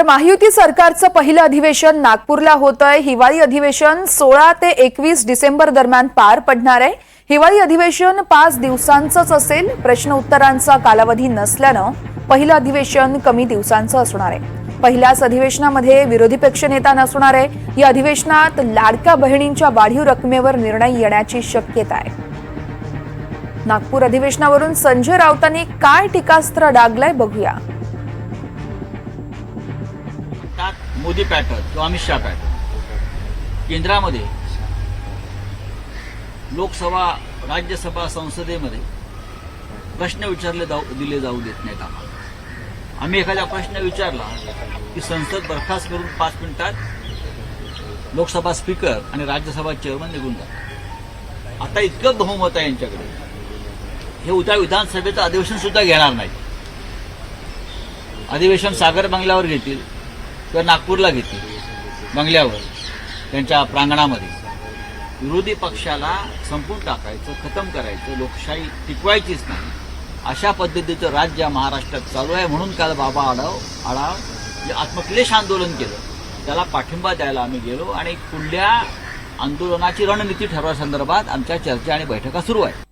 तर महायुती सरकारचं पहिलं अधिवेशन नागपूरला होत आहे हिवाळी अधिवेशन सोळा ते एकवीस डिसेंबर दरम्यान पार पडणार आहे. हिवाळी अधिवेशन पाच दिवसांचंच असेल. प्रश्न उत्तरांचा कालावधी नसल्यानं पहिलं अधिवेशन कमी दिवसांचं असणार आहे. पहिल्याच अधिवेशनामध्ये विरोधी पक्षनेता नसणार आहे. या अधिवेशनात लाडक्या बहिणींच्या वाढीव रकमेवर निर्णय येण्याची शक्यता आहे. नागपूर अधिवेशनावरून संजय राऊतांनी काय टीकास्त्र डागलंय बघूया. त्यात मोदी पॅटर्न किंवा अमित शहा पॅटर्न केंद्रामध्ये लोकसभा राज्यसभा संसदेमध्ये प्रश्न विचारले जाऊ दिले जाऊ देत नाहीत आम्हाला. आम्ही एखादा प्रश्न विचारला की संसद बरखास्त करून पाच मिनिटात लोकसभा स्पीकर आणि राज्यसभा चेअरमन निघून जातात. आता इतकं बहुमत आहे यांच्याकडे. हे उद्या विधानसभेचं अधिवेशन सुद्धा घेणार नाही अधिवेशन सागर बंगल्यावर घेतील. किंवा नागपूरला घेतली बंगल्यावर त्यांच्या प्रांगणामध्ये. विरोधी पक्षाला संपून टाकायचं खतम करायचं लोकशाही टिकवायचीच नाही. अशा पद्धतीचं राज्य महाराष्ट्रात चालू आहे म्हणून काल बाबा आढाव आढाव जे आत्मक्लेश आंदोलन केलं त्याला पाठिंबा द्यायला आम्ही गेलो आणि पुढल्या आंदोलनाची रणनीती ठरवण्यासंदर्भात आमच्या चर्चा आणि बैठका सुरू आहेत.